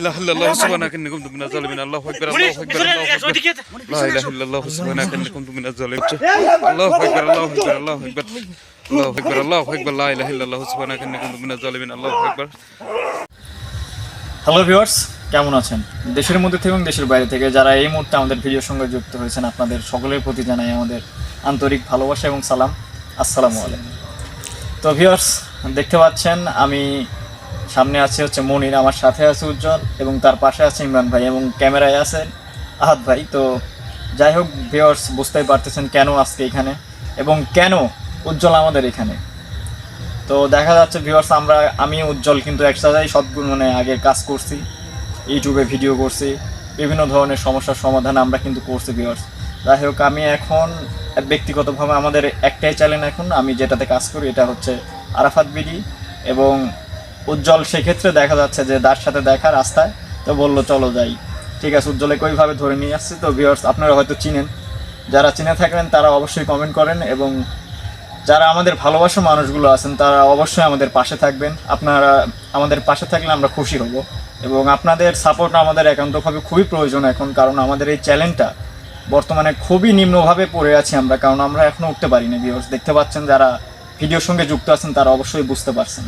ইলাহা ইল্লাল্লাহ সুবহানাকা ইন্নী জালিমিন আল্লাহু আকবার আল্লাহু আকবার লা ইলাহা ইল্লাল্লাহ সুবহানাকা ইন্নী জালিমিন আল্লাহু আকবার আল্লাহু আকবার আল্লাহু আকবার আল্লাহু আকবার আল্লাহু আকবার লা ইলাহা ইল্লাল্লাহ সুবহানাকা ইন্নী জালিমিন আল্লাহু আকবার হ্যালো ভিউয়ার্স কেমন আছেন দেশের মধ্যে থেকে এবং দেশের বাইরে থেকে যারা এই মুহূর্তে আমাদের ভিডিওর সঙ্গে যুক্ত হয়েছেন আপনাদের সকলের প্রতি জানাই আমাদের আন্তরিক ভালোবাসা এবং সালাম আসসালামু আলাইকুম তো ভিউয়ার্স দেখতে পাচ্ছেন আমি সামনে আছে হচ্ছে মনির, আমার সাথে আছে উজ্জ্বল এবং তার পাশে আছে ইমরান ভাই এবং ক্যামেরায় আছেন আহাদ ভাই। তো যাই হোক ভিউয়ার্স বুঝতেই পারতেছেন কেন আজকে এখানে এবং কেন উজ্জ্বল আমাদের এখানে। তো দেখা যাচ্ছে ভিউয়ার্স আমরা, আমি, উজ্জ্বল কিন্তু একসাথে সব মানে আগে কাজ করছি, ইউটিউবে ভিডিও করছি, বিভিন্ন ধরনের সমস্যার সমাধান আমরা কিন্তু করছি ভিউয়ার্স যাই হোক, আমি এখন ব্যক্তিগতভাবে আমাদের একটাই চ্যানেল এখন, আমি যেটাতে কাজ করি, এটা হচ্ছে আরাফাত বিডি এবং উজ্জ্বল, সেক্ষেত্রে দেখা যাচ্ছে যে তার সাথে দেখা রাস্তায়, তো বলল, চলো যাই। ঠিক আছে উজ্জ্বলে ওইভাবে ধরে নিয়ে আসছে। তো ভিউয়ার্স আপনারা হয়তো চিনেন। যারা চিনে থাকবেন, তারা অবশ্যই কমেন্ট করেন এবং যারা আমাদের ভালোবাসা মানুষগুলো আছেন, তারা অবশ্যই আমাদের পাশে থাকবেন। আপনারা আমাদের পাশে থাকলে আমরা খুশি হব এবং আপনাদের সাপোর্ট আমাদের একান্তভাবে খুবই প্রয়োজন এখন, কারণ আমাদের এই চ্যালেঞ্জটা বর্তমানে খুবই নিম্নভাবে পড়ে আছি আমরা, কারণ আমরা এখনও উঠতে পারিনি ভিউয়ার্স দেখতে পাচ্ছেন, যারা ভিডিওর সঙ্গে যুক্ত আছেন, তারা অবশ্যই বুঝতে পারছেন।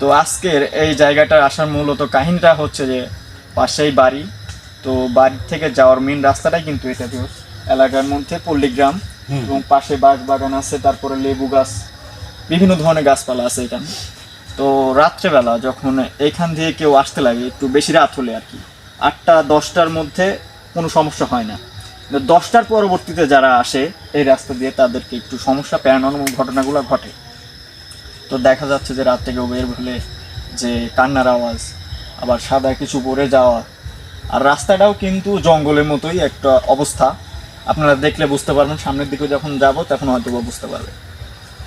তো আজকের এই জায়গাটার আসার মূলত কাহিনীটা হচ্ছে যে পাশেই বাড়ি। তো বাড়ি থেকে যাওয়ার মেন রাস্তাটাই কিন্তু এটা ভিউয়ার্স এলাকার মধ্যে পল্লীগ্রাম এবং পাশে বাগ বাগান আছে তারপরে লেবু গাছ বিভিন্ন ধরনের গাছপালা আছে এখানে। তো রাত্রেবেলা যখন এখান দিয়ে কেউ আসতে লাগে একটু বেশি রাত হলে আর কি আটটা দশটার মধ্যে কোনো সমস্যা হয় না। দশটার পরবর্তীতে যারা আসে এই রাস্তা দিয়ে তাদেরকে একটু সমস্যা প্যারানর্মাল ঘটনাগুলো ঘটে। তো দেখা যাচ্ছে যে রাত থেকে বের হলে যে কান্নার আওয়াজ, আবার সাদা কিছু পরে যাওয়া। আর রাস্তাটাও কিন্তু জঙ্গলের মতোই একটা অবস্থা। আপনারা দেখলে বুঝতে পারবেন, সামনের দিকে যখন যাব, তখন হয়তো বুঝতে পারবে।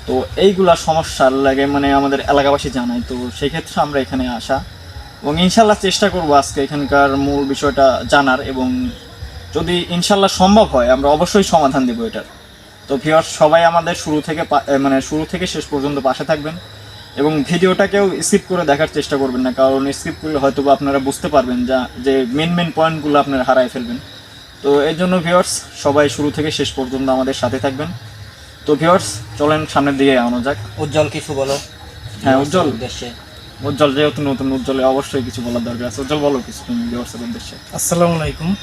তো এইগুলা সমস্যার লাগে মানে আমাদের এলাকাবাসী জানায়। তো সেক্ষেত্রে আমরা এখানে আসা। এবং ইনশাল্লাহ চেষ্টা করব আজকে এখানকার মূল বিষয়টা জানার এবং যদি ইনশাল্লাহ সম্ভব হয়, আমরা অবশ্যই সমাধান দেবো এটার। তো ভিউয়ার্স সবাই আমাদের শুরু থেকে পা- মানে শুরু থেকে শেষ পর্যন্ত পাশে থাকবেন এবং ভিডিওটাকেও স্কিপ করে দেখার চেষ্টা করবেন না কারণ স্কিপ করলে হয়তো বা আপনারা বুঝতে পারবেন যা যে মেন মেন পয়েন্টগুলো আপনারা হারায় ফেলবেন। তো এর জন্য ভিউয়ার্স সবাই শুরু থেকে শেষ পর্যন্ত আমাদের সাথে থাকবেন। তো ভিউয়ার্স চলেন সামনের দিকে আনো যাক। উজ্জ্বল কিছু বলো। হ্যাঁ, উজ্জ্বল। উদ্দেশ্যে। উজ্জ্বল যেহেতু নতুন উজ্জ্বলে অবশ্যই কিছু বলার দরকার আছে। উজ্জ্বল বলো কিছু তুমি ভিউয়ার্সের উদ্দেশ্যে। আসসালামু আলাইকুম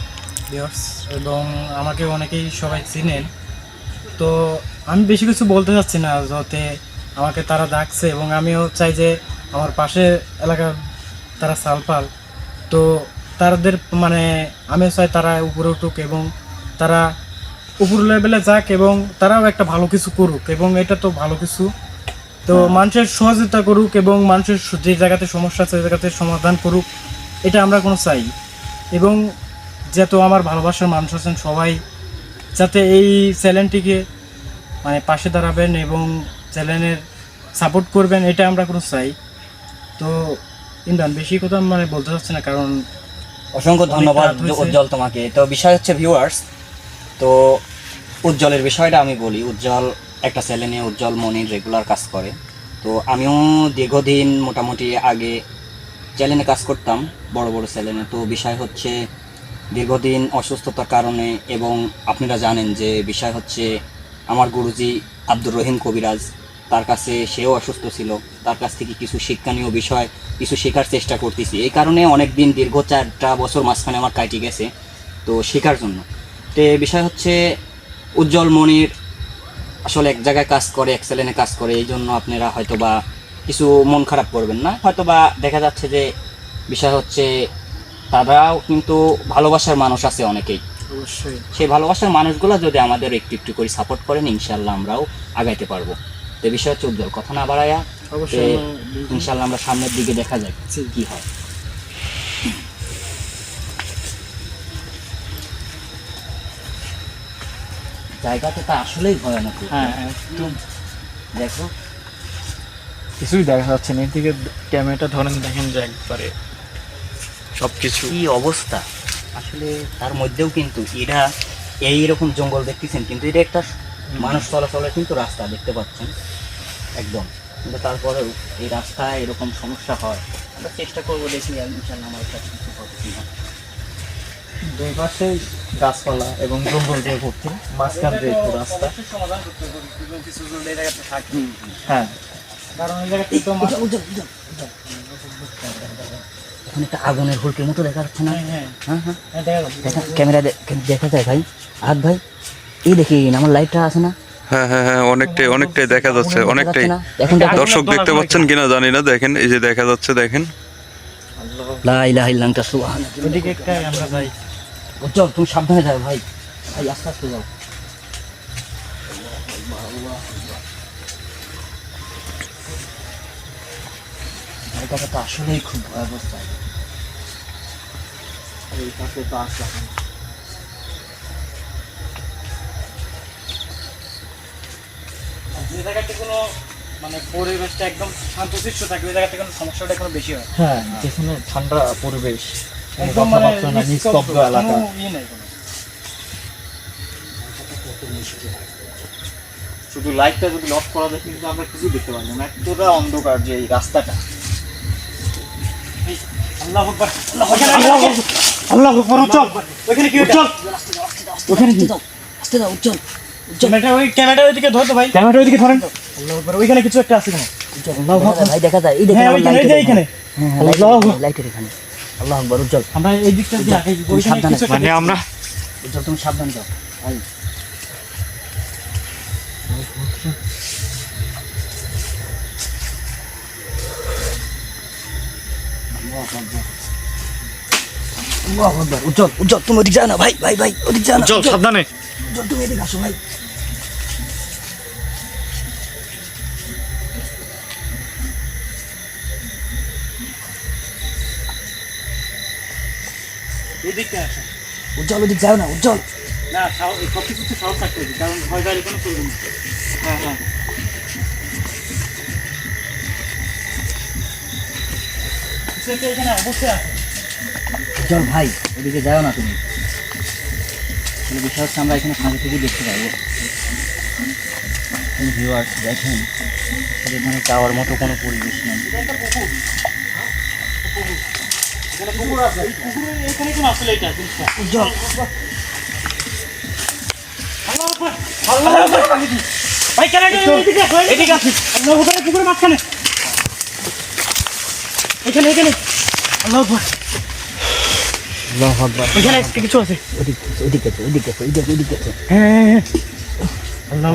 ভিউয়ার্স এবং আমাকে অনেকেই সবাই চিনেন। তো আমি বেশি কিছু বলতে চাচ্ছি না যাতে আমাকে তারা ডাকছে এবং আমিও চাই যে আমার পাশে এলাকার তারা সালপাল তো তাদের মানে আমিও চাই তারা উপরে উঠুক এবং তারা উপর লেভেলে যাক এবং তারাও একটা ভালো কিছু করুক এবং এটা তো ভালো কিছু। তো মানুষের সহযোগিতা করুক এবং মানুষের যে জায়গাতে সমস্যা আছে সেই জায়গাতে সমাধান করুক এটা আমরা কোনো চাই। এবং যত আমার ভালোবাসার মানুষ আছেন সবাই যাতে এই চ্যানেলটিকে মানে পাশে দাঁড়াবেন এবং চ্যানেলের সাপোর্ট করবেন এটা আমরা কোনো চাই। তো ইমরান বেশি কথা মানে বলতে চাচ্ছি না কারণ অসংখ্য ধন্যবাদ উজ্জ্বল তোমাকে। তো বিষয় হচ্ছে ভিউয়ার্স তো উজ্জ্বলের বিষয়টা আমি বলি। উজ্জ্বল একটা নিয়ে উজ্জ্বল মনির রেগুলার কাজ করে। তো আমিও দীর্ঘদিন মোটামুটি আগে চ্যানেলে কাজ করতাম বড় বড় চ্যানেলে তো বিষয় হচ্ছে দীর্ঘদিন অসুস্থতার কারণে এবং আপনারা জানেন যে বিষয় হচ্ছে আমার গুরুজি আব্দুর রহিম কবিরাজ, তার কাছে সেও অসুস্থ ছিল। তার কাছ থেকে কিছু শিক্ষণীয় বিষয়, কিছু শেখার চেষ্টা করতেছি। এই কারণে অনেক দিন দীর্ঘ চারটা বছর মাঝখানে আমার কাটি গেছে, তো শেখার জন্য। তো বিষয় হচ্ছে উজ্জ্বল মনির আসলে এক জায়গায় কাজ করে এক চ্যানেলে কাজ করে, এই জন্য আপনারা হয়তো বা কিছু মন খারাপ করবেন না। হয়তো বা দেখা যাচ্ছে যে বিষয় হচ্ছে তারাও কিন্তু ভালোবাসার মানুষ আছে অনেকেই। অবশ্যই। সেই ভালোবাসার মানুষগুলো যদি আমাদের একটু একটু করে সাপোর্ট করেন ইনশাল্লাহ আমরাও আগাইতে পারব। তো বিষয় হচ্ছে উজ্জ্বল কথা না বাড়ায়া অবশ্যই ইনশাল্লাহ আমরা সামনের দিকে দেখা যায় কি হয়। জায়গাটা তো আসলেই ভয়ানক হ্যাঁ একটু দেখো। কিছুই দেখা যাচ্ছে না। এদিকে ক্যামেরাটা ধরেন দেখেন যে একবারে সব কিছু কি অবস্থা? আসলে তার মধ্যেও কিন্তু এরা এইরকম জঙ্গল দেখতেছেন কিন্তু এটা একটা মানুষ চলাচলের কিন্তু রাস্তা দেখতে পাচ্ছেন একদম। কিন্তু তারপরেও এই রাস্তায় এরকম সমস্যা হয় আমরা চেষ্টা করব দেখি ইনশাল্লাহ আমার কাছে কিছু হবে কিনা। দুই পাশে গাছপালা এবং জঙ্গল দিয়ে ভর্তি মাঝখান দিয়ে একটু রাস্তা। এই হ্যাঁ। কারণ এই জায়গাতে একটা আগুনের হুলকের মতো দেখা যাচ্ছে না? হ্যাঁ হ্যাঁ। হ্যাঁ হ্যাঁ। দেখা ক্যামেরা দেখা যায় ভাই। হাত ভাই এই দেখি আমার লাইটটা আছে না? হ্যাঁ হ্যাঁ হ্যাঁ অনেকটাই অনেকটাই দেখা যাচ্ছে অনেকটাই। দর্শক দেখতে পাচ্ছেন কিনা জানি না দেখেন এই যে দেখা যাচ্ছে দেখেন। লা ইলাহা ইল্লা আনতা ওদিকে একটা আমরা যাই। উজ্জ্বল তুমি সাবধানে যাও ভাই। ভাই আস্তে আস্তে যাও। এটা তো আসলেই খুব এই পাশে তো আসলাম যে জায়গাতে কোনো মানে পরিবেশটা একদম শান্তশিষ্ট থাকে ওই জায়গাতে কোনো সমস্যাটা কোনো বেশি হয়? হ্যাঁ যেখানে ঠান্ডা পরিবেশ একদম মানে নিস্তব্ধ এলাকা কোনো ইয়ে নাই কোনো। শুধু লাইটটা যদি লক করা যায় কিন্তু আমরা কিছু দেখতে পারব না। এতটা অন্ধকার যে এই রাস্তাটা। আল্লাহ আল্লাহ আকবার। আল্লাহ আকবার চল। ওখানে কি চল। ওখানে কি? আস্তে যাও উজ্জ্বল ক্যামেরাটা ওই ক্যামেরাটা ওইদিকে ধরতো ভাই। ক্যামেরাটা ওইদিকে ধরেন। আল্লাহ আকবার ওইখানে কিছু একটা আছে কেন ভাই দেখা যায়। এই দেখেন হ্যাঁ এই যে এইখানে। হ্যাঁ হ্যাঁ, আল্লাহ লাইটের- লাইটের এখানে। আল্লাহ আকবার উজ্জ্বল আমরা এই দিকটা দিয়ে আগে সাবধানে, মানে আমরা উজ্জ্বল তুমি সাবধান যাও। ভাই। আল্লাহু আকবার। উজ্জ্বল উজ্জ্বল তুমি ওদিক যাও না ভাই ভাই ভাই ওদিক যাও না উজ্জ্বল, সাবধানে। উজ্জ্বল তুমি এদিকে আসো ভাই। উজ্জ্বল ওদিক যাও না উজ্জ্বল। না সব কিছু সাহস থাকতে হবে কারণ ভয় গাড়ি কোনো চলবে না। হ্যাঁ হ্যাঁ। এখানে অবশ্যই আছে। উজ্জ্বল ভাই ওদিকে যাও না তুমি। বিষয় হচ্ছে আমরা এখানে সামনে থেকে দেখতে পাবো ভিউয়ার্স দেখেন এখানে যাওয়ার মতো কোনো পরিবেশ নেই। এখানে এখানে আল্লাহ এখানে একটা কিছু আছে। ওদিক গেছে ওদিক হ্যাঁ হ্যাঁ হ্যাঁ। আল্লাহ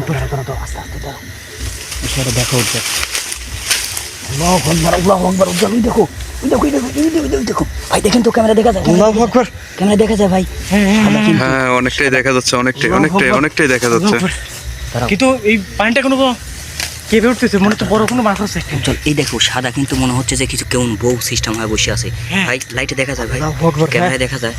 আস্তে আস্তে দাঁড়াও। বিষয়টা দেখো উজ্জ্বল আল্লাহ আকবার আল্লাহ আকবার উজ্জ্বল ওই দেখো ওই দেখো ওই দেখো ওই দেখো, ওই দেখো, ভাই দেখেন তো ক্যামেরা দেখা যায় আল্লাহু আকবার। ক্যামেরা দেখা যায় ভাই। হ্যাঁ হ্যাঁ হ্যাঁ। অনেকটাই দেখা যাচ্ছে অনেকটাই অনেকটাই অনেকটাই দেখা যাচ্ছে। কিন্তু এই পানিটা কোনো কেঁপে উঠতেছে মনে হচ্ছে বড় কোনো মাছ আছে। উজ্জ্বল এই দেখো সাদা কিন্তু মনে হচ্ছে যে কিছু কেমন বউ সিস্টেম হয়ে বসে আছে। হ্যাঁ। ভাই লাইটে দেখা যায় ভাই। ক্যামেরায় দেখা যায়।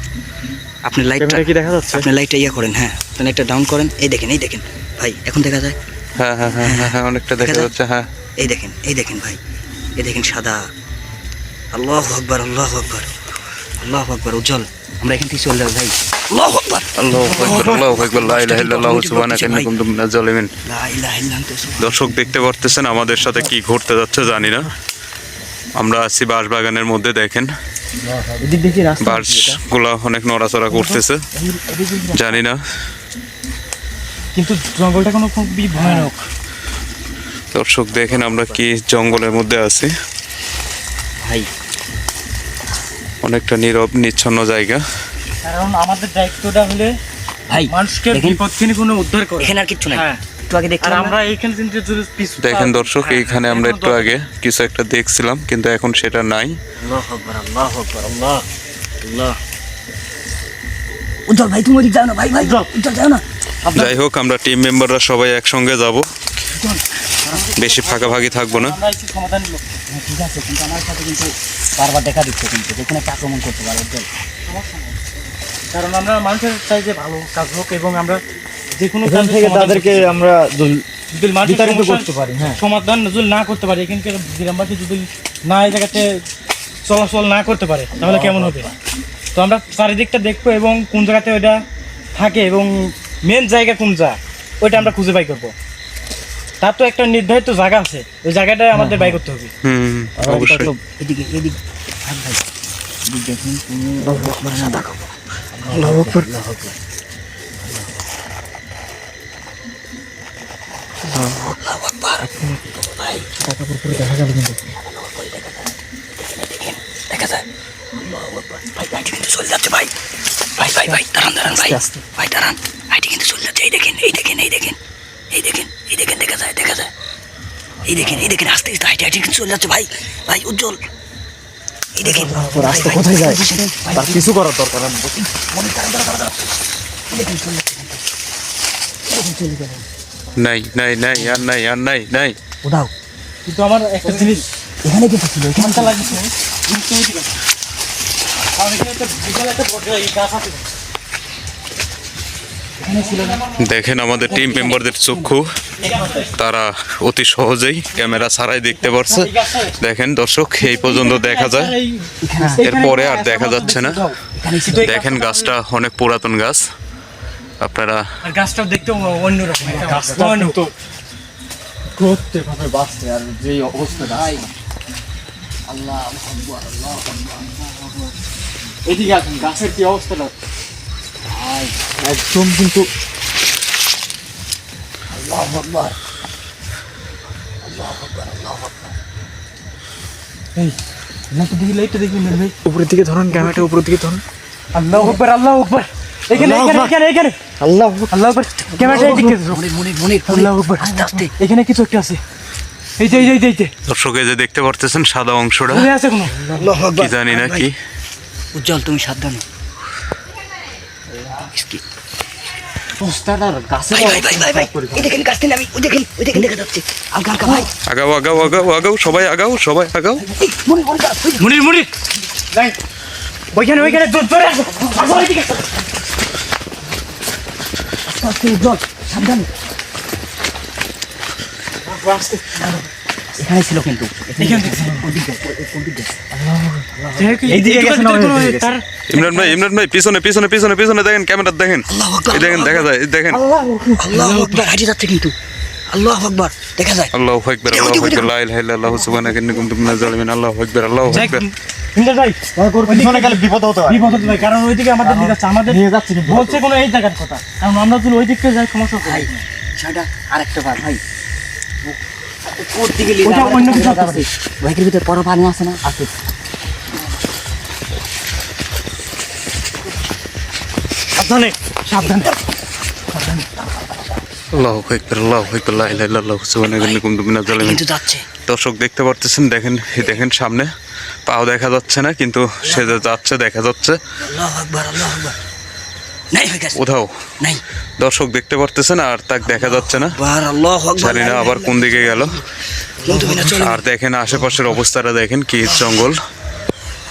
আপনি লাইটটা ক্যামেরা কি দেখা যাচ্ছে? আপনি লাইটটা ইয়ে করেন হ্যাঁ। আপনি লাইটটা ডাউন করেন। এই দেখেন এই দেখেন। ভাই এখন দেখা যায়? হ্যাঁ হ্যাঁ হ্যাঁ হ্যাঁ, হ্যাঁ অনেকটা দেখা যাচ্ছে হ্যাঁ। এই দেখেন এই দেখেন ভাই। এই দেখেন সাদা। আল্লাহ আকবার আল্লাহ আকবার। আল্লাহ আকবার উজ্জ্বল। আমরা এখান থেকে চলে যাব ভাই। আল্লাহ আকবার। আল্লাহু আকবার আল্লাহু আকবার। লা ইলাহা ইল্লাল্লাহু সুবহানাকা ইন্নী কুনতু মিনাজ জালিমিন। লা ইলাহা ইল্লা দর্শক দেখতে পারতেছেন আমাদের সাথে কি ঘটতে যাচ্ছে জানি না। আমরা আছি বাঁশবাগানের মধ্যে দেখেন। বাঁশগুলা অনেক নড়াচড়া করতেছে। জানি না। কিন্তু জঙ্গলটা কোনো খুবই ভয়ানক। দর্শক দেখেন আমরা কি জঙ্গলের মধ্যে আছি। ভাই। অনেকটা নীরব নিচ্ছন্ন জায়গা। কারণ আমাদের দায়িত্বটা হলে ভাই মানুষকে বিপদ থেকে কোনো উদ্ধার করে। এখানে আর কিচ্ছু নাই। হ্যাঁ। একটু আগে দেখলাম আমরা এইখানে কিন্তু পিছু দেখেন দর্শক হ্যাঁ, এইখানে আমরা একটু আগে কিছু একটা দেখছিলাম কিন্তু এখন সেটা নাই। আল্লাহ আকবার আল্লাহ আকবার আল্লাহ আল্লাহ। উজ্জ্বল ভাই তুমি ওদিক যাও না ভাই ভাই উজ্জ্বল। যাও না। যাই হোক আমরা টিম মেম্বাররা সবাই একসঙ্গে যাব। বেশি ফাঁকাফাঁকি থাকব না। হ্যাঁ, ঠিক আছে কিন্তু আমার সাথে কিন্তু বারবার দেখা দিচ্ছে কিন্তু যেখানে আক্রমণ করতে পারে উজ্জ্বল। কারণ আমরা মানুষের চাই যে ভালো কাজ হোক এবং আমরা যে কোনো কাজের থেকে তাদেরকে করতে আমরা পারি। যদি মানুষের করতে পারি, হ্যাঁ। সমাধান যদি না করতে পারি এখানকার গ্রামবাসী যদি না এই জায়গাতে চলাচল না করতে পারে তাহলে কেমন হবে? তো আমরা চারিদিকটা দেখব এবং কোন জায়গাতে ওইটা থাকে এবং মেন জায়গা কোন যা ওইটা আমরা খুঁজে বাই করব। তার তো একটা নির্ধারিত জায়গা আছে ওই জায়গাটা আমাদের বাই করতে হবে। হুম অবশ্যই। এদিকে এদিক দেখা যায়। ভাই ভাইটি কিন্তু চলে যাচ্ছে ভাই। ভাই ভাই ভাই দাঁড়ান দাঁড়ান ভাই। ভাই দাঁড়ান। ভাইটি কিন্তু চলে যাচ্ছে। এই দেখেন এই দেখেন এই দেখেন এই দেখেন এই দেখেন দেখা যায় দেখা যায়। এই দেখেন এই দেখেন আস্তে আস্তে হাইটে হাইটে কিন্তু চলে যাচ্ছে ভাই। ভাই উজ্জ্বল। রাস্তা কোথায় যায়? তার কিছু করার দরকার নেই। নাই নাই নাই আর নাই আর নাই নাই। কিন্তু আমার একটা জিনিস এখানে কিন্তু ছিল মনটা লাগছে কিন্তু ওইদিকে আছে। কারণ এখানে একটা বিশাল একটা বড় এই গাছ আছে। দেখেন আমাদের টিম মেম্বারদের চক্ষু। তারা অতি সহজেই ক্যামেরা ছাড়াই দেখতে পারছে। দেখেন দর্শক এই পর্যন্ত দেখা যায়। এরপরে আর দেখা যাচ্ছে না। দেখেন গাছটা অনেক পুরাতন গাছ। আপনারা আর দেখতে অন্যরকম গাছটা করতে ভাবে বাঁচতে আর যে অবস্থাটা এদিকে আসুন গাছের কি অবস্থাটা? ভাই, একদম কিন্তু উপরের দিকে ধরুন ক্যামেরাটা উপরের দিকে ধরুন। আল্লাহ আকবার আল্লাহ আকবার এখানে এখানে এখানে এখানে আল্লাহ আল্লাহ আকবার ক্যামেরাটা এদিকে ধরো। মনির মনির মনির আল্লাহ আকবার আস্তে আস্তে। এখানে কিছু একটা আছে। এই যে এই যে এই যে, দর্শক এই যে দেখতে পারতেছেন সাদা অংশটা। আছে কোনো? কি জানি না কি। উজ্জ্বল তুমি সাবধানে। ভাই ভাই ভাই ভাই ভাই এই দেখেন গাছ থেকে আমি ওই দেখেন ওই দেখেন দেখা যাচ্ছে হালকা হালকা ভাই আগাও আগাও আগাও আগাও সবাই আগাও সবাই আগাও গাছ। মুনির মুনির যাই ওইখানে ওইখানে জোর জোরে আসো আসো ওইদিকে আসো। আস্তে আস্তে উজ্জ্বল সাবধানে এখানে ছিল কিন্তু এখানে দেখছি। ওদিকে, ওই- ওদিকে। এইদিকে গেছে না গেছে। তার ইমরান ভাই ইমরান ভাই পিছনে পিছনে পিছনে পিছনে দেখেন ক্যামেরা দেখেন। এই দেখেন দেখা যায় দেখেন। আল্লাহ আকবার হাঁটি যাচ্ছে কিন্তু। আল্লাহ আকবার দেখা যায়। আল্লাহু আকবার আল্লাহু আকবার লা ইলাহা ইল্লাল্লাহু সুবহানাকা ইন্নী কুনতু মিনাজ জালিমিন আল্লাহু আকবার আল্লাহু আকবার। ইন্দ্র ভাই পিছনে গেলে বিপদ হতে বিপদ হতে কারণ ওইদিকে আমাদের নিয়ে যাচ্ছে আমাদের নিয়ে যাচ্ছে কিন্তু। বলছে কোনো এই জায়গার কথা। কারণ আমরা যদি ওই দিকটা যাই সমস্যা হবে ভাই আরেকটা বার ভাই। কোর দিকে ওটা অন্য কিছু আছে। বাইকের ভিতরে বড় পানি আছে না? আছে। কিন্তু যাচ্ছে। দর্শক দেখতে পারতেছেন দেখেন দেখেন সামনে পাও দেখা যাচ্ছে না কিন্তু সে যে যাচ্ছে দেখা যাচ্ছে। কোথাও দর্শক দেখতে পারতেছেন আর তাক দেখা যাচ্ছে না। জানি না আবার কোন দিকে গেল। আর দেখেন আশেপাশের অবস্থাটা দেখেন কি জঙ্গল।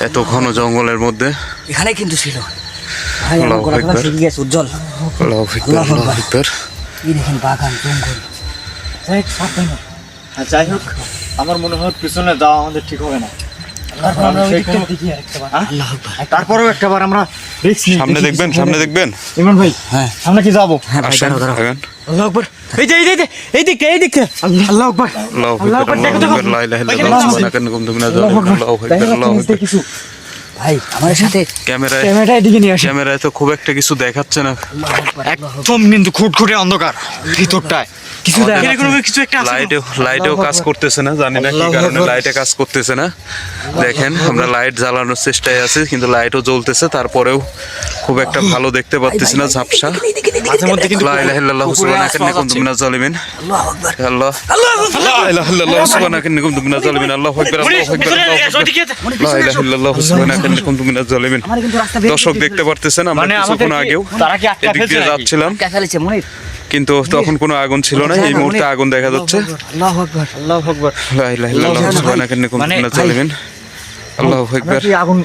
এত ঘন জঙ্গলের মধ্যে। এখানে কিন্তু ছিল। ভাই আমার আল্লাহু গলা টলা আকবার। শুকিয়ে গেছে উজ্জ্বল। আল্লাহু আকবার আল্লাহু আকবার। এই দেখেন বাগান জঙ্গল যাই সাবধানে হ্যাঁ, যাই হোক আমার মনে হয় পিছনে যাওয়া আমাদের ঠিক হবে না। আকবার। তারপরেও একটা আমরা সামনে দেখবেন সামনে দেখবেন। ইমরান ভাই হ্যাঁ। সামনে কি যাব? হ্যাঁ আল্লাহ আকবার। এই যে এই যে এই যে, এই দিকটা এই দিকটা। আল্লাহ আকবার। আল্লাহু আল্লাহু আকবার আকবার, আল্লাহু দেখো, দেখো। লা ইলাহা ইল্লাল্লাহু সুবহানাকা ইন্নী কুনতু আল্লাহু আকবার আল্লাহু আকবার। কিছু ভাই আমার সাথে ক্যামেরায় ক্যামেরাটা এদিকে নিয়ে আসো ক্যামেরায় তো খুব একটা কিছু দেখাচ্ছে না। একদম কিন্তু খুটখুটে অন্ধকার ভিতরটায়। কিছু কিছু একটা আছে লাইটেও লাইটেও কাজ করতেছে না জানি না কি কারণে লাইটে কাজ করতেছে না। দেখেন আমরা লাইট জ্বালানোর চেষ্টায় আছি কিন্তু লাইটও জ্বলতেছে তারপরেও খুব একটা ভালো দেখতে পাচ্ছি না ঝাপসা। দর্শক দেখতে পারতেছেন আমরা মানে কিছুক্ষণ আগেও তারা কি আটকা এদিক দিয়ে যাচ্ছিলাম। কিন্তু তখন কোনো আগুন ছিল না এই মুহূর্তে আগুন দেখা যাচ্ছে আল্লাহ মানে আগুন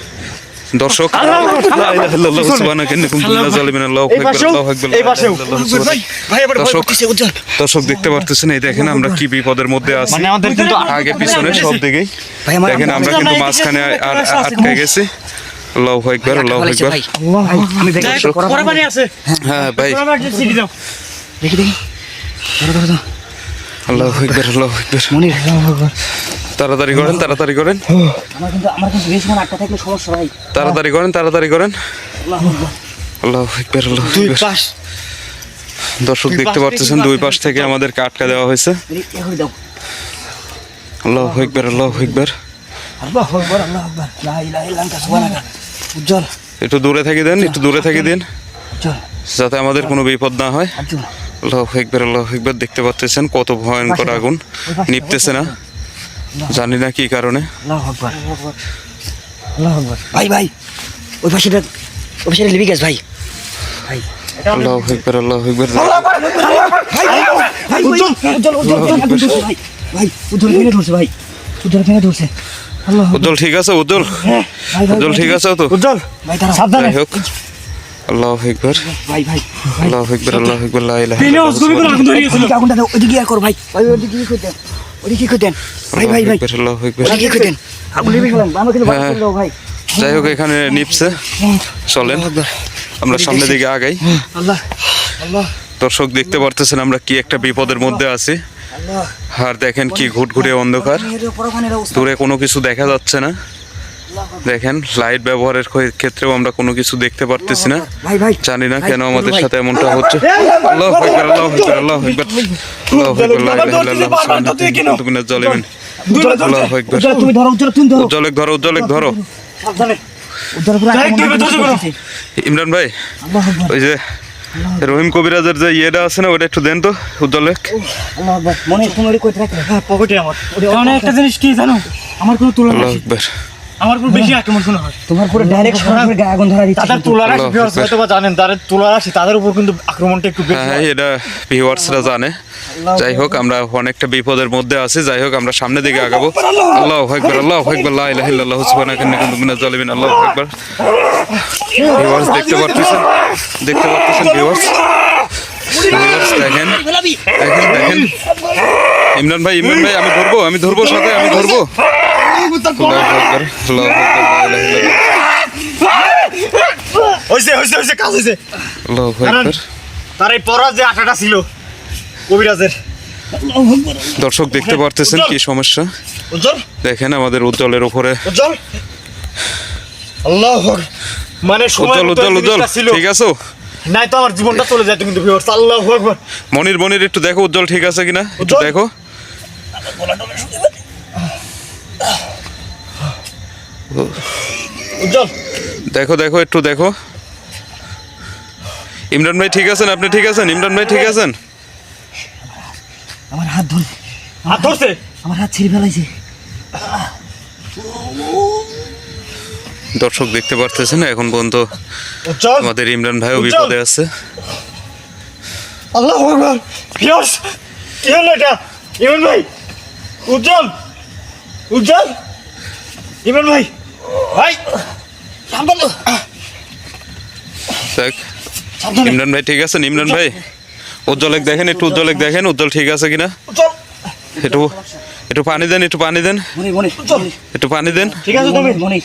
দর্শক দর্শক দেখতে পারতেছেন এই দেখেন আমরা কি বিপদের মধ্যে আছি মানে কিন্তু আগে পিছনে সব দিকেই দেখেন আমরা কিন্তু মাঝখানে আটকে গেছি আল্লাহু আকবার আল্লাহু আছে হ্যাঁ ভাই দেখি দেখি। ধরো ধরো ধরো। আল্লাহ একবার আল্লাহ একবার মনির তাড়াতাড়ি করেন তাড়াতাড়ি করেন। আমার কিন্তু আমার কিন্তু বেশিক্ষণ আটকা থাকলে সমস্যা ভাই। তাড়াতাড়ি করেন তাড়াতাড়ি করেন। আল্লাহু একবার আল্লাহ একবার দর্শক দেখতে পারতেছেন দুই পাশ থেকে আমাদেরকে আটকা দেওয়া হয়েছে। আল্লাহ একবার আল্লাহ একবার আল্লাহু আকবার আল্লাহু আকবার। লা ইলাহা ইল্লা আনতা সুবহানাকা উজ্জ্বল। একটু দূরে থেকে দেন একটু দূরে থেকে দিন। যাতে আমাদের কোনো বিপদ না হয়। আর্জুন আল্লাহ একবার আল্লাহ একবার দেখতে পাচ্ছেন কত ভয়ঙ্কর আগুন। নিপতেছে না। জানি না কি কারণে। আল্লাহু আকবার আল্লাহু আকবার। ভাই ভাই ওই পাশেটা ওই পাশেটা লিবি গ্যাস ভাই। ভাই আল্লাহ একবার আল্লাহ একবার ভাই ভাই উজ্জ্বল উজ্জ্বল উজ্জ্বল উজ্জ্বল আগুন ধরছে ভাই ভাই উজ্জ্বল ভেঙে ধরছে ভাই। উজ্জ্বল ভেঙে ধরছে। উজ্জ্বল ঠিক আছে উজ্জ্বল। ভাই উজ্জ্বল ঠিক আছে তো। উজ্জ্বল। ভাই সাবধানে। হোক। আল্লাহ একবার ভাই ভাই আল্লাহ একবার আল্লাহ একবার লা ইলাহা ইল্লাল্লাহ ছবিগুলো আগুন ধরে গেছিল ওদিকে আগুনটা দাও ওদিকে আর করো ভাই। ভাই ওদিকে কি করতেন? ওদিকে কি করতেন? ভাই ভাই ভাই। আল্লাহ একবার ওদিকে কি করতেন? আগুন লিবি ফেলেন আমরা কিন্তু বাড়ি হ্যাঁ। ভাই। যাই হোক এখানে নিপছে। চলেন। আমরা সামনের দিকে আগাই। আল্লাহ আল্লাহ। দর্শক দেখতে পারতেছেন আমরা কি একটা বিপদের মধ্যে আছি। আর দেখেন কি ঘুটঘুটে অন্ধকার। দূরে কোনো কিছু দেখা যাচ্ছে না। দেখেন লাইট ব্যবহারের ক্ষেত্রেও আমরা কোনো কিছু দেখতে পারতেছি না। জানি না কেন আমাদের। সাথে এমনটা হচ্ছে। আল্লাহ আকবার আল্লাহ আকবার আল্লাহ আকবার আল্লাহ আকবার লা ইলাহা ইল্লাল্লাহ সুবহানাহু ওয়া তাআলা জালিমিন আল্লাহ আকবার তুমি ধরো তুমি ধরো। উজ্জ্বলেক ধরো উজ্জ্বলেক ধরো। সাবধানে। উজ্জ্বল পুরো যাই, তুই আগুন ধরছো কেন? করতেছে। ইমরান ভাই ওই যে রহিম কবিরাজের যে ইয়েটা আছে না ওটা একটু দেন তো উজ্জ্বলেক আল্লাহ মনে তুমি হ্যাঁ পকেটে আমার। একটা জিনিস কি জানো? আমার কোনো তুলনা নেই। আমার বেশি আক্রমণ শোনা হয়। তোমার পুরো ডাইরেক্ট সরাসরি গায়ে আগুন ধরা দিচ্ছে। তাদের তুলা রাশি আল্লাহ হয়তো বা জানেন তাদের তুলা রাশি তাদের উপর কিন্তু আক্রমণটা একটু বেশি হ্যাঁ এটা ভিউয়ার্সরা জানে। যাই হোক আমরা অনেকটা বিপদের মধ্যে আছি। যাই হোক আমরা সামনের দিকে আগাবো। আল্লাহ আকবার আল্লাহ আকবার লা ইলাহা ইল্লাল্লাহ সুবহানাকা ইন্নী কুনতু মিনাজ জালিমিন আল্লাহু আকবার। ভিউয়ার্স দেখতে পারতেছেন দেখতে পারতেছেন ভিউয়ার্স ভিউয়ার্স দেখেন। দেখেন দেখেন। ইমরান ভাই ইমরান ভাই আমি ধরবো আমি ধরবো সাথে আমি ধরবো। হইছে হইছে হইছে কাজ হইছে। আল্লাহু কারণ আকবার তার এই পরাজ যে আটাটা ছিল কবিরাজের। দর্শক দেখতে পারতেছেন কি সমস্যা? দেখেন আমাদের উজ্জ্বলের উপরে। আল্লাহ মানে উজ্জ্বল উজ্জ্বল উজ্জ্বল ঠিক আছো? নাই তো আমার জীবনটা চলে যেত কিন্তু ভিউয়ার্স আল্লাহু আকবার। মনির মনির একটু দেখো উজ্জ্বল ঠিক আছে কিনা? একটু? দেখো উজ্জ্বল দেখো দেখো একটু দেখো। ইমরান ভাই ঠিক আছেন? আপনি ঠিক আছেন? ইমরান ভাই ঠিক আছেন? আমার হাত ধরে। হাত ধরছে? আমার হাত ছিঁড়ে ফেলাইছে। দর্শক দেখতে পারতেছেন এখন পর্যন্ত আমাদের ইমরান ভাইও? বিপদে আছে। আল্লাহ আকবার। ভিউয়ার্স কি হলো এটা? ইমন ভাই উজ্জ্বল উজ্জ্বল। ইমন ভাই ভাই সাবধানে। দেখ ইমরান ভাই ঠিক আছেন ইমরান ভাই? উজ্জ্বলেক দেখেন একটু উজ্জ্বলেক দেখেন উজ্জ্বল ঠিক আছে কিনা? উজ্জ্বল। একটু একটু পানি দেন একটু পানি দেন। একটু পানি দেন। ঠিক আছে তুমি। মনে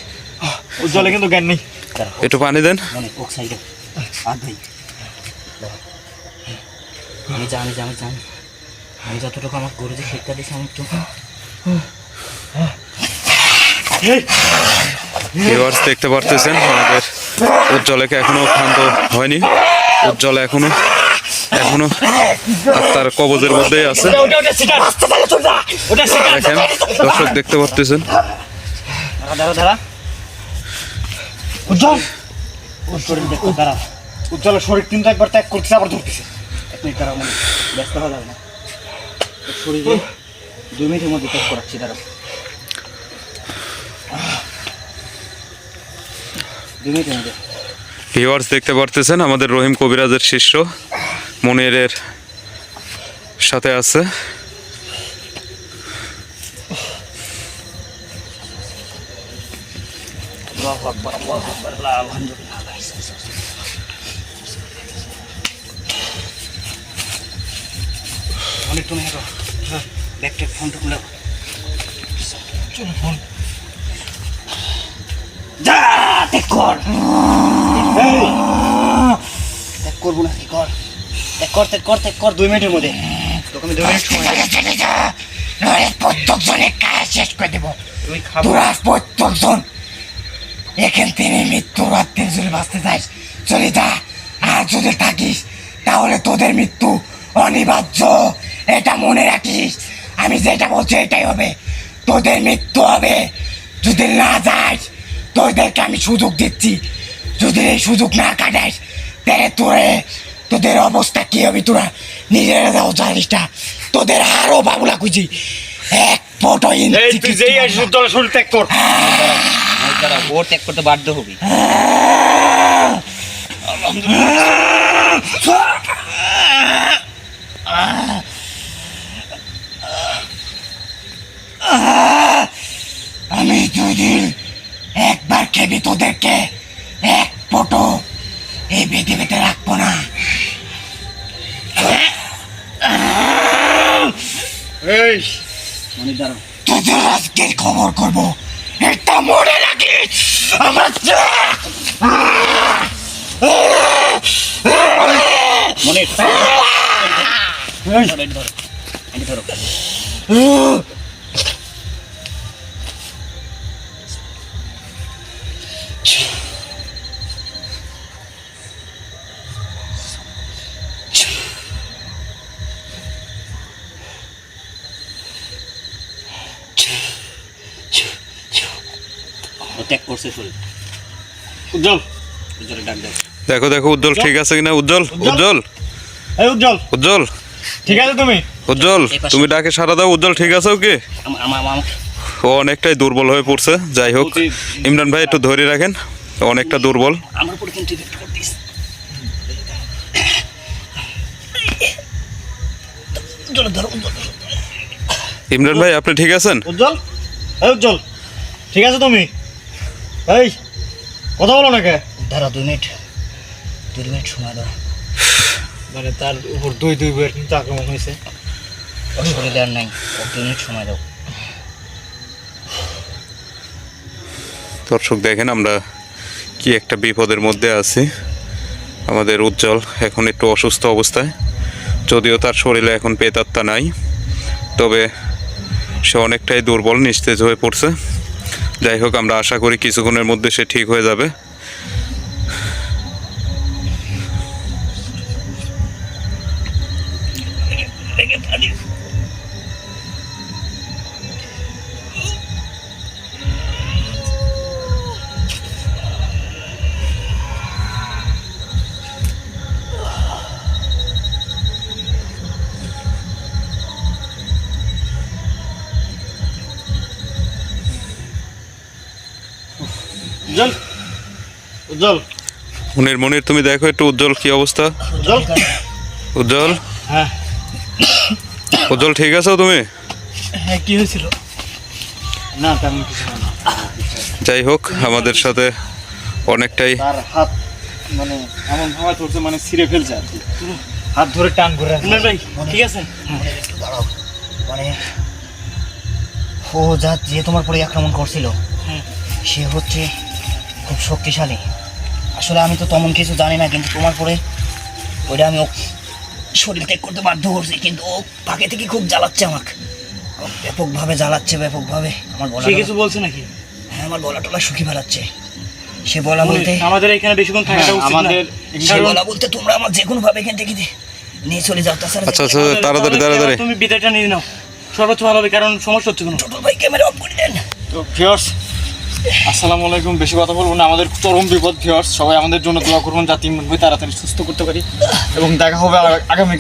উজ্জ্বলে কিন্তু জ্ঞান নেই। একটু পানি দেন। মনে আমি জানি জানি জানি আমি যতটুকু আমার গুরুজি শিক্ষা দিয়েছি আমি একটু ভিউয়ার্স দেখতে পারতেছেন আমাদের উজ্জ্বলেকে এখনও ক্ষান্ত হয়নি। উজ্জ্বল এখনও এখনও তার কবজের মধ্যেই আছে। দেখেন দর্শক দেখতে পারতেছেন। উজ্জ্বল। উজ্জ্বলের শরীর কিন্তু একবার ত্যাগ করতেছে আবার ধরতেছে। এক মিনিট দাঁড়াও মনে ব্যস্ত হওয়া যাবে না। শরীরে দুই মিনিটের মধ্যে টেক করাচ্ছি দাঁড়া ভিউয়ার্স দেখতে পারতেছেন আমাদের রহিম কবিরাজের শিষ্য মনিরের সাথে আছে। Bag tag phone. যা! কর। টেক করব না কর। টেক কর টেক কর টেক কর দুই মিনিটের মধ্যে। তোকে আমি দু মিনিট সময় চলে যা নইলে প্রত্যেকজনের কাজ শেষ করে দেবো। তুই এখান থেকে যদি বাঁচতে চাস চলে যা। আর যদি থাকিস তাহলে তোদের মৃত্যু অনিবার্য। এটা মনে রাখিস। আমি যেটা বলছি এটাই হবে। তোদের মৃত্যু হবে। যদি না যাস তোদেরকে আমি সুযোগ দিচ্ছি। যদি এই সুযোগ না কাটাস তাহলে তোরে তোদের অবস্থা কি হবে তোরা নিজেরা যাও জানিস না তোদের আরও বাবুলা খুঁজি। এক ফটো ত্যাগ কর। ওর ত্যাগ করতে বাধ্য হবি। আমি যদি একবার খেবি তোদেরকে। এক ফটো। এই পৃথিবীতে রাখব না। তোদের আজকে খবর করব। এটা মনে রাখিস আমার মনে ধরো ধরো করছে শরীর উজ্জ্বল। উজ্জ্বলে ডাক দাও দেখো দেখো উজ্জ্বল ঠিক আছে কিনা? উজ্জ্বল উজ্জ্বল। এই উজ্জ্বল। উজ্জ্বল। ঠিক আছে তুমি? উজ্জ্বল তুমি ডাকে সারা দাও উজ্জ্বল ঠিক আছে ওকে? ও অনেকটাই দুর্বল হয়ে পড়ছে যাই হোক। ইমরান ভাই একটু ধরে রাখেন অনেকটা দুর্বল। আমার উপরে কিন্তু। ইমরান ভাই আপনি ঠিক আছেন? উজ্জ্বল? উজ্জ্বল। ঠিক আছে তুমি? এই কথা বলো না কে দাঁড়া দুই মিনিট। দুই মিনিট সময় দাও। মানে তার উপর দুই দুই বইয়ের কিন্তু আক্রমণ হয়েছে। শরীরে আর নাই। দুই মিনিট সময় দাও। দর্শক দেখেন আমরা কি একটা বিপদের মধ্যে আছি। আমাদের উজ্জ্বল এখন একটু অসুস্থ অবস্থায়। যদিও তার শরীরে এখন পেতাত্তা নাই তবে সে অনেকটাই দুর্বল নিস্তেজ হয়ে পড়ছে। যাই হোক আমরা আশা করি কিছুক্ষণের মধ্যে সে ঠিক হয়ে যাবে। উজ্জ্বল। মনির মনির তুমি দেখো একটু উজ্জ্বল কি অবস্থা। উজ্জ্বল? উজ্জ্বল? হ্যাঁ। উজ্জ্বল ঠিক আছো তুমি? হ্যাঁ কি হয়েছিল? না তেমন কিছু না। যাই হোক আমাদের সাথে অনেকটাই তার হাত মানে এমন ভাবে ধরছে মানে ছিঁড়ে ফেলছে আর কি। হাত ধরে টান করে ভাই ঠিক আছে? মনে একটু দাঁড়াও। মানে ও যা যে তোমার পরে আক্রমণ করছিল সে হচ্ছে খুব শক্তিশালী। আসলে আমি তো তেমন কিছু জানি না কিন্তু তোমার পরে ওইটা আমি শরীর ত্যাগ করতে বাধ্য করছি কিন্তু ও পাকে থেকে খুব জ্বালাচ্ছে আমাকে। ব্যাপকভাবে জ্বালাচ্ছে ব্যাপকভাবে। আমার গলা সে কিছু বলছে নাকি? হ্যাঁ আমার গলা টলা শুকিয়ে ফেলাচ্ছে সে বলা বলতে আমাদের এখানে বেশিক্ষণ থাকাটা উচিত আমাদের সে বলা বলতে তোমরা আমার যে কোনো ভাবে এখান থেকে দিয়ে- নিয়ে চলে যাও তাছাড়া আচ্ছা আচ্ছা তাড়াতাড়ি তাড়াতাড়ি। তুমি বিদায়টা নিয়ে নাও। সর্বোচ্চ ভালো হবে কারণ সমস্যা হচ্ছে কোনো। ছোট ভাই ক্যামেরা অফ করে দেন। তো ভিউয়ার্স আসসালামু আলাইকুম, বেশি কথা বলব না। আমাদের চরম বিপদ ভিউয়ার্স সবাই আমাদের জন্য দোয়া করবেন যাতে তাড়াতাড়ি সুস্থ করতে পারি। এবং দেখা হবে আগামীকাল।